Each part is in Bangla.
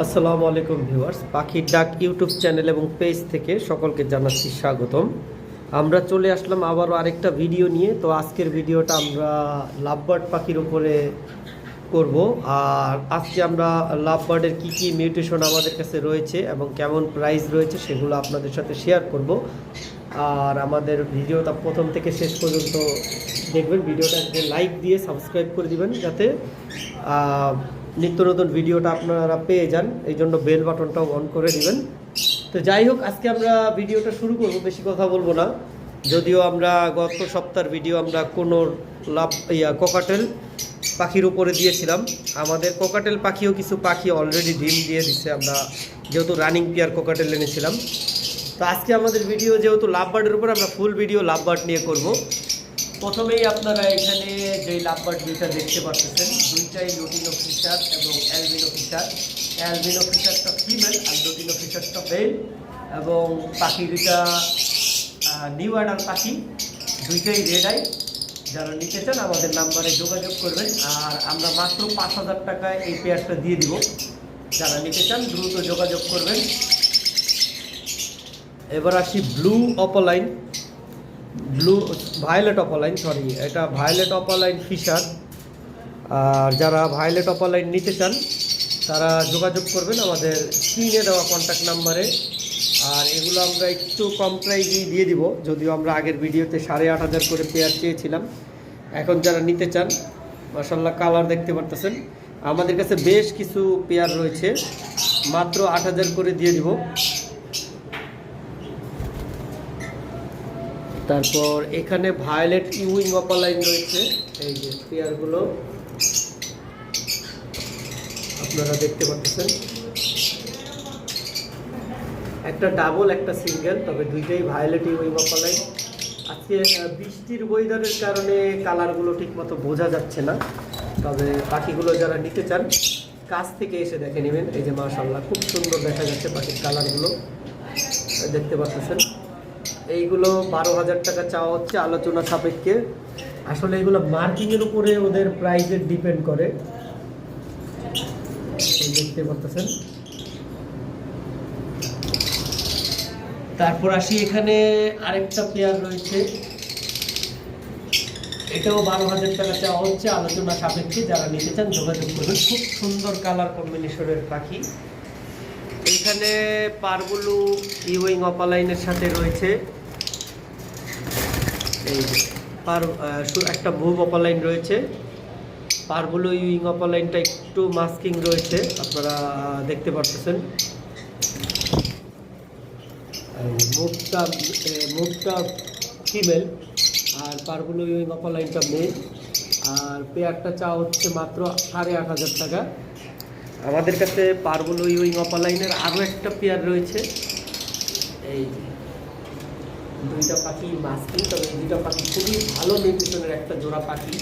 আসসালামু আলাইকুম ভিউয়ার্স পাখির ডাক ইউটিউব চ্যানেল এবং পেজ থেকে সকলকে জানাচ্ছি স্বাগতম। আমরা চলে আসলাম আবারও আরেকটা ভিডিও নিয়ে। তো আজকের ভিডিওটা আমরা লাভবার্ড পাখির উপরে করব। আর আজকে আমরা লাভবার্ডের কী কী মিউটেশন আমাদের কাছে রয়েছে এবং কেমন প্রাইস রয়েছে সেগুলো আপনাদের সাথে শেয়ার করব। আর আমাদের ভিডিওটা প্রথম থেকে শেষ পর্যন্ত দেখবেন। ভিডিওটা লাইক দিয়ে সাবস্ক্রাইব করে দিবেন যাতে নিত্য নতুন ভিডিওটা আপনারা পেয়ে যান, এই জন্য বেল বাটনটাও অন করে দিবেন। তো যাই হোক, আজকে আমরা ভিডিওটা শুরু করব, বেশি কথা বলব না। যদিও আমরা গত সপ্তাহের ভিডিও আমরা কোনো লাভ, ইয়া, কোকাটেল পাখির উপরে দিয়েছিলাম। আমাদের কোকাটেল পাখিও কিছু পাখি অলরেডি ডিম দিয়ে দিচ্ছে আমরা যেহেতু রানিং পেয়ার কোকাটেল এনেছিলাম। তো আজকে আমাদের ভিডিও যেহেতু লাভ বার্ডের উপর, আমরা ফুল ভিডিও লাভ বার্ড নিয়ে করব। প্রথমেই আপনারা এখানে যে লাভবার্ড দুইটা দেখতে পাচ্ছেন, দুইটাই লুটিনো ফিশার এবং অ্যালবিনো ফিশার অ্যালবিনো ফিশারটা ফিমেল আর লুটিনো ফিশারটা মেল এবং পাখি দুইটা নিউ অ্যাডাল পাখি, দুইটাই রেড আই যারা নিতে চান আমাদের নাম্বারে যোগাযোগ করবেন। আর আমরা মাত্র পাঁচ হাজার টাকায় এই পেয়ারটা দিয়ে দিব। যারা নিতে চান দ্রুত যোগাযোগ করবেন। এবার আসি blue opaline blue violet opaline sorry এটা ভায়োলেট অপালাইন ফিশার আর যারা ভায়োলেট অপালাইন নিতে চান, তারা যোগাযোগ করবেন আমাদের স্ক্রিনে দেওয়া কন্ট্যাক্ট নাম্বারে। আর এগুলো আমরা একটু কম প্রাইজেই দিয়ে দিব, যদিও আমরা আগের ভিডিওতে সাড়ে আট হাজার করে পেয়ার চেয়েছিলাম। এখন যারা নিতে চান মাসাল্লাহ কালার দেখতে পারতেছেন। আমাদের কাছে বেশ কিছু পেয়ার রয়েছে, মাত্র আট হাজার করে দিয়ে দিব। তারপর এখানে ভায়োলেট ইউইং অপালাইন রয়েছে। এই যে পেয়ারগুলো আপনারা দেখতে পাচ্ছেন। একটা ডাবল একটা সিঙ্গেল তবে দুইটাই ভায়োলেট ইউইং অপালাইন আজকে বৃষ্টির ওয়েদারের কারণে কালারগুলো ঠিকমতো বোঝা যাচ্ছে না। তবে পাখিগুলো যারা নিতে চান, কাছ থেকে এসে দেখে নেবেন। এই যে মাশাল্লাহ খুব সুন্দর দেখা যাচ্ছে পাখির কালারগুলো দেখতে পাচ্ছেন। এইগুলো বারো হাজার টাকা চাওয়া হচ্ছে আলোচনা সাপেক্ষে। আসলে এগুলো মার্কিংয়ের উপরে ওদের প্রাইসের ডিপেন্ড করে। দেখতে পাচ্ছেন। তারপর আসি এখানে আরেকটা পেয়ার রয়েছে। এটাও বারো হাজার টাকা চাওয়া হচ্ছে আলোচনা সাপেক্ষে। যারা নিতে চান যোগাযোগ করবেন খুব সুন্দর কালার কম্বিনেশনের পাখি। এখানে পারগুলো, ইউইং অপালাইনের সাথে রয়েছে। এই পার একটা মুভ অপালাইন রয়েছে। পারগুলো, ইউইং অপালাইনটা একটু মাস্কিং রয়েছে, আপনারা দেখতে পারতেছেন। মুভটা মুভটা ফিমেল, আর পারগুলো, ইউইং অপালাইনটা মেল। আর পেয়ারটা চা হচ্ছে মাত্র সাড়ে আট হাজার টাকা। আমাদের কাছে পারগুলো ইউইং অপালাইনের আরও একটা পেয়ার রয়েছে। এই দুইটা পাখি মাস্কি তবে এই দুইটা পাখি খুবই ভালো নিউট্রিশনের একটা জোড়া পাখি।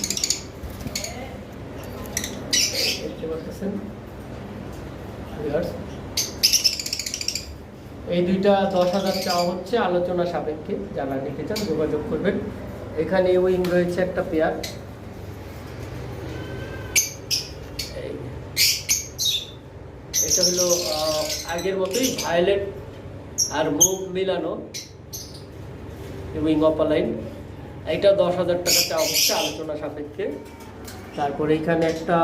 দেখতে এই দুইটা দশ হাজার চাওয়া হচ্ছে আলোচনা সাপেক্ষে। যারা নিতে চান যোগাযোগ করবেন। এখানে উইং রয়েছে একটা পেয়ার এটা হলো আগের মতোই ভায়োলেট আর মুভ মিলানো উইং অপালাইন এইটা দশ হাজার টাকা চাওয়া হচ্ছে আলোচনা সাপেক্ষে। তারপর এখানে একটা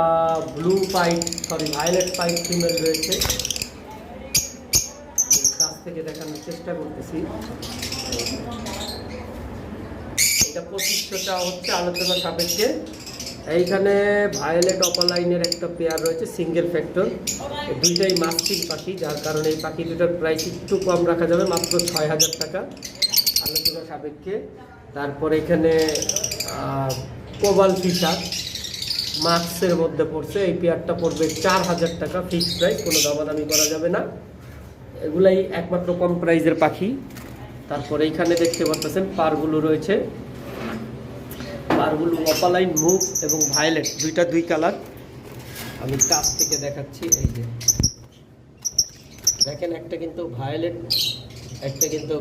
blue pied sorry violet pied female রয়েছে। কাছ থেকে দেখানোর চেষ্টা করতেছি। এটা পঁচিশশো হচ্ছে আলোচনা সাপেক্ষে। এইখানে ভায়োলেট অপালাইনের একটা পেয়ার রয়েছে সিঙ্গেল ফ্যাক্টর দুইটাই মাস্কিং পাখি, যার কারণে এই পাখি দুটার প্রাইস একটু কম রাখা যাবে, মাত্র ছয় হাজার টাকা। আলোচনা সাপেক্ষে। তারপর এখানে কোবাল ফিশার মাস্কের মধ্যে পড়ছে, এই পেয়ারটা পড়বে চার হাজার টাকা ফিক্সড প্রাইস কোনো দামাদামি করা যাবে না। এগুলাই একমাত্র কম প্রাইজের পাখি। তারপর এইখানে দেখতে পাচ্ছেন পারগুলো রয়েছে। পারগুলো অপালাইন মুভ এবং ভায়োলেট, দুইটা দুই কালার। আমি কাছ থেকে দেখাচ্ছি, এই যে। দেখেন, একটা কিন্তু ভায়োলেট, একটা কিন্তু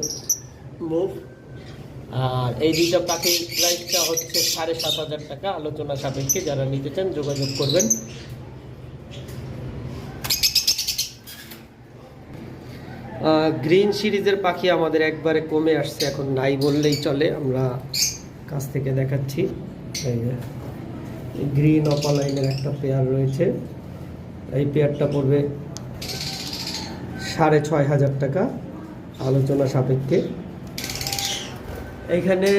মুভ। আর এই দুইটা পাখির প্রাইসটা হচ্ছে সাড়ে সাত হাজার টাকা। আলোচনা সাপেক্ষে যারা নিতে চান, যোগাযোগ করবেন। গ্রিন সিরিজের পাখি আমাদের একবারে কমে আসছে, এখন নাই বললেই চলে। আমরা কাছ থেকে দেখাচ্ছি। এই যে গ্রিন অপালাইনের একটা পেয়ার রয়েছে। এই পেয়ারটা পড়বে সাড়ে ছয় হাজার টাকা আলোচনা সাপেক্ষে। এইখানে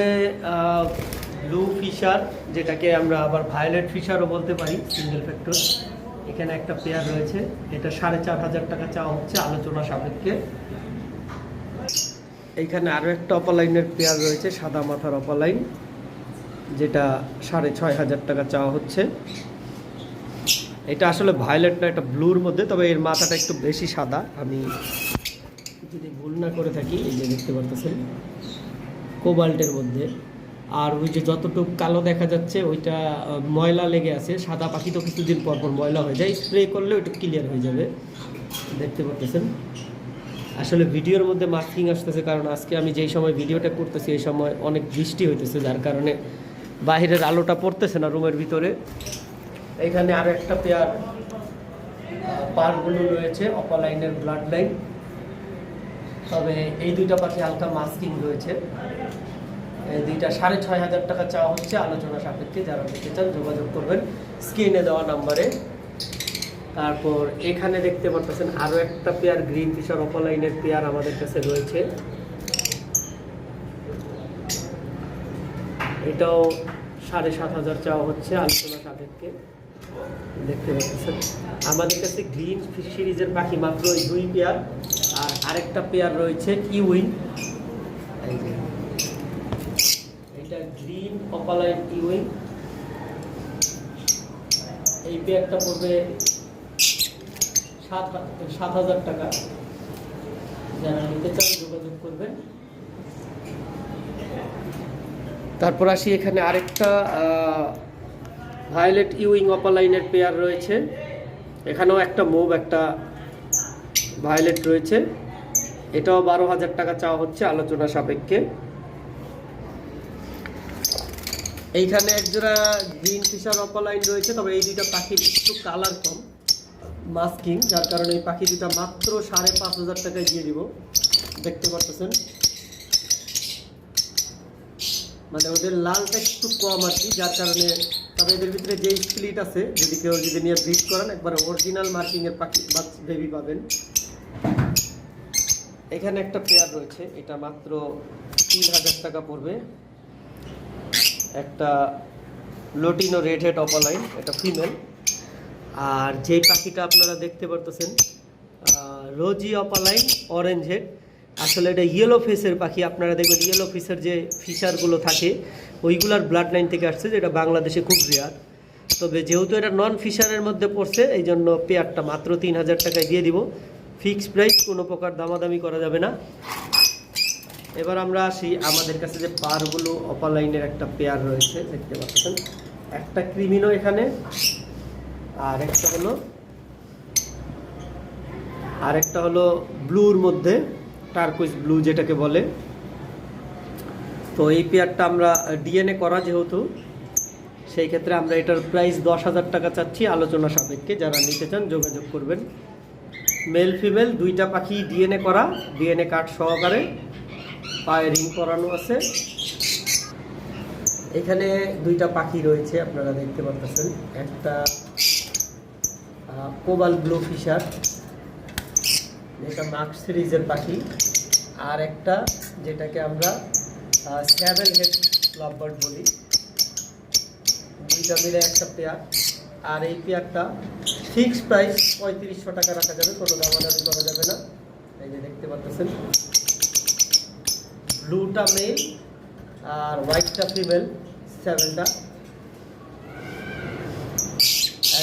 ব্লু ফিশার যেটাকে আমরা আবার ভায়োলেট ফিশারও বলতে পারি সিঙ্গেল ফ্যাক্টর এখানে একটা পেয়ার রয়েছে। এটা সাড়ে চার হাজার টাকা চাওয়া হচ্ছে আলোচনা সাপেক্ষে। এইখানে আরও একটা অপালাইনের পেয়ার রয়েছে, সাদা মাথার অপালাইন, যেটা সাড়ে ছয় হাজার টাকা চাওয়া হচ্ছে। এটা আসলে ভায়োলেট না, এটা ব্লুর মধ্যে, তবে এর মাথাটা একটু বেশি সাদা। আমি যদি ভুল না করে থাকি, এই যে দেখতে পারতেছেন, কোবাল্টের মধ্যে। আর ওই যে যতটুকু কালো দেখা যাচ্ছে, ওইটা ময়লা লেগে আছে। সাদা পাখি তো কিছুদিন পর পর ময়লা হয়ে যায়, স্প্রে করলে ওইটা ক্লিয়ার হয়ে যাবে। দেখতে পাচ্ছেন আসলে ভিডিওর মধ্যে মাস্কিং আসতেছে, কারণ আজকে আমি যেই সময় ভিডিওটা করতেছি, এই সময় অনেক বৃষ্টি হইতেছে, যার কারণে বাইরের আলোটা পড়তেছে না রুমের ভিতরে। এখানে আরও একটা পেয়ার পারগুলো রয়েছে অপালাইনের ব্লাড লাইন তবে এই দুইটা পাখি হালকা মাস্কিং রয়েছে। এই দুইটা সাড়ে ছয় হাজার টাকা চাওয়া হচ্ছে, আলোচনা সাপেক্ষে, যারা নিতে চান যোগাযোগ করবেন। স্ক্রিনে দেওয়া নাম্বারে তারপর এখানে দেখতে পারতেছেন আরও একটা পেয়ার, গ্রিন ফিশার অপালাইনের পেয়ার আমাদের কাছে রয়েছে। এটাও সাড়ে সাত হাজার চাওয়া হচ্ছে আলোচনা সাপেক্ষে। দেখতে পাচ্ছেন। আমাদের কাছে গ্রিন সিরিজের পাখি মাত্র ওই দুই পেয়ার, আর আরেকটা পেয়ার রয়েছে ইউইন এটা গ্রিন অপালাইন ইউইন এই পেয়ারটা পড়বে সাত সাত হাজার টাকা। যারা নিতে চান যোগাযোগ করবেন। তারপর আসি এখানে আরেকটা ভায়োলেট ইউইং অপালাইনের পেয়ার রয়েছে। এখানেও একটা মুভ একটা ভায়োলেট রয়েছে। এটাও বারো হাজার টাকা চাওয়া হচ্ছে আলোচনা সাপেক্ষে। এইখানে একজোড়া গ্রিন ফিশার অপালাইন রয়েছে, তবে এই দুইটা পাখির একটু কালার কম। মাস্কিং, যার কারণে এই পাখি দুটা মাত্র সাড়ে পাঁচ হাজার টাকায় দিয়ে দিব। দেখতে পারতেছেন? মানে ওদের লালটা একটু কম আর কি, যার কারণে তবে এদের ভিতরে যে স্প্লিট আছে, যদি কেউ যদি নিয়ে ব্রিড করেন, একবার অরিজিনাল মার্কিং এর পাখি বেবি পাবেন। এখানে একটা পেয়ার রয়েছে, এটা মাত্র তিন হাজার টাকা পড়বে। একটা লোটিনো রেড হেড অপালাইন এটা ফিমেল আর যেই পাখিটা আপনারা দেখতে পারতেছেন রোজি অপালাইন অরেঞ্জ হেড আসলে এটা ইয়েলো ফেসের পাখি, আপনারা দেখবেন ইয়েলো ফিসের যে ফিশারগুলো থাকে, ওইগুলার ব্লাড লাইন থেকে আসছে, যেটা বাংলাদেশে খুব রেয়ার তবে যেহেতু এটা নন ফিশারের মধ্যে পড়ছে এই জন্য পেয়ারটা মাত্র তিন হাজার টাকায় দিয়ে দিব। ফিক্সড প্রাইস কোনো প্রকার দামাদামি করা যাবে না। এবার আমরা আসি, আমাদের কাছে যে পারগুলো অপালাইনের একটা পেয়ার রয়েছে, দেখতে পাচ্ছেন। একটা ক্রিমিনো এখানে। আর একটা হলো, আর একটা হলো ব্লুর মধ্যে টার্কুইজ ব্লু যেটাকে বলে। তো এই পেয়ারটা আমরা ডিএনএ করা যেহেতু, সেই ক্ষেত্রে আমরা এটার প্রাইস দশ হাজার টাকা চাচ্ছি আলোচনা সাপেক্ষে। যারা নিতে চান যোগাযোগ করবেন। মেল, ফিমেল, দুইটা পাখি ডিএনএ করা, ডিএনএ কার্ড সহকারে। পায়ে রিং করানো আছে। এখানে দুইটা পাখি রয়েছে, আপনারা দেখতে পাচ্ছেন একটা কোবাল ব্লু ফিশার, যেটা মার্ক সিরিজের পাখি, আর একটা যেটাকে আমরা স্যাভেল হেড লাভবার্ড বলি। দুইটা মিলে একটা পেয়ার, আর এই পেয়ারটা ফিক্সড প্রাইস পঁয়ত্রিশশো টাকা রাখা যাবে, কোনো দামাদামি করা যাবে না। এই যে দেখতে পাচ্ছেন। ব্লুটা মেল, আর হোয়াইটটা ফিমেল সেভেনটা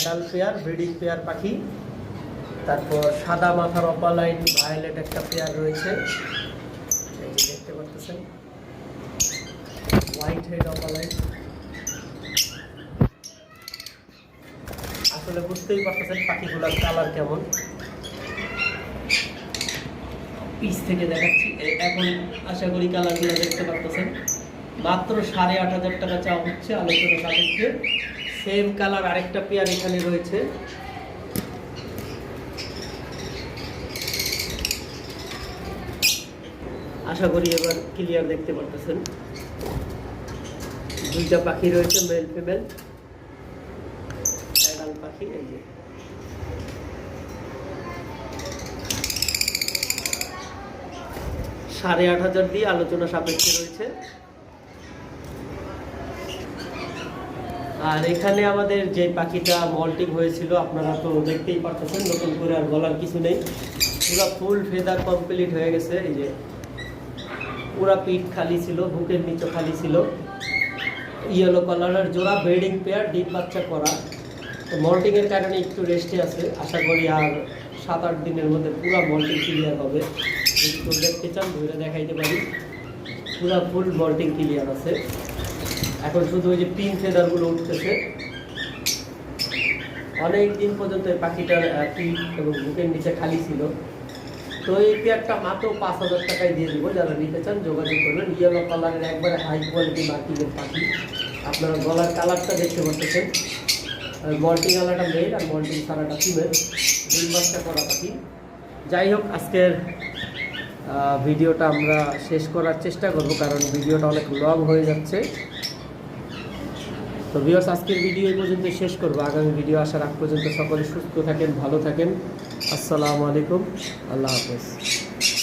অ্যাডাল্ট পেয়ার ব্রিডিং পেয়ার পাখি। তারপর সাদা মাথার অপালাইন ভায়োলেট একটা পেয়ার রয়েছে। দেখতে পাচ্ছেন। হোয়াইট হেড অপালাইন আসলে বুঝতেই পারতেছেন পাখিগুলোর কালার কেমন। পিস থেকে দেখাচ্ছি। এখন আশা করি কালারগুলো দেখতে পারতেছেন। মাত্র সাড়ে আট হাজার টাকা চাওয়া হচ্ছে আলোচনা সাপেক্ষে। সেম কালার আরেকটা পেয়ার এখানে রয়েছে। আশা করি এবার ক্লিয়ার দেখতে পারতেছেন। দুইটা পাখি রয়েছে মেল ফিমেল পাখি, এই যে। সাড়ে আট হাজার দিয়ে আলোচনা সাপেক্ষে রয়েছে। আর এখানে আমাদের যে পাখিটা মল্টিং হয়েছিল, আপনারা তো দেখতেই পারতেছেন, নতুন করে আর বলার কিছু নেই। পুরো ফুল ফেদার কমপ্লিট হয়ে গেছে, এই যে পুরা পিঠ খালি ছিল, বুকের নিচে খালি ছিল। ইয়েলো কালারের জোড়া ব্রিডিং পেয়ার ডিপ বাচ্চা করা। তো মল্টিংয়ের কারণে একটু রেস্টে আছে। আশা করি আর সাত আট দিনের মধ্যে পুরো মল্টিং ক্লিয়ার হবে। একটু দেখতে চান, ধরে দেখাইতে পারি। পুরো ফুল মল্টিং ক্লিয়ার আছে। এখন শুধু ওই যে পিন ফেদারগুলো উঠতেছে। অনেক দিন পর্যন্ত এই পাখিটার পিঠ এবং বুকের নিচে খালি ছিল। তো এই পেয়ারটা মাত্র পাঁচ হাজার টাকায় দিয়ে দেবো। যারা নিতে চান, যোগাযোগ করবেন। ইয়েলো কালারের একবারে হাই কোয়ালিটি মার্কিংয়ের পাখি। আপনারা গলার কালারটা দেখতে পাচ্ছেন। মল্টিং আলাটা মেল আর মল্টিং সারাটা ফিমেল দুই মাসটা করা পাখি যাই হোক, আজকের ভিডিওটা আমরা শেষ করার চেষ্টা করব। কারণ ভিডিওটা অনেক লং হয়ে যাচ্ছে। তো ভিওর্স আজকের ভিডিও এই পর্যন্ত শেষ করব। আগামী ভিডিও আসার আগ পর্যন্ত সকলে সুস্থ থাকেন, ভালো থাকেন। আসসালামু আলাইকুম। আল্লাহ হাফেজ।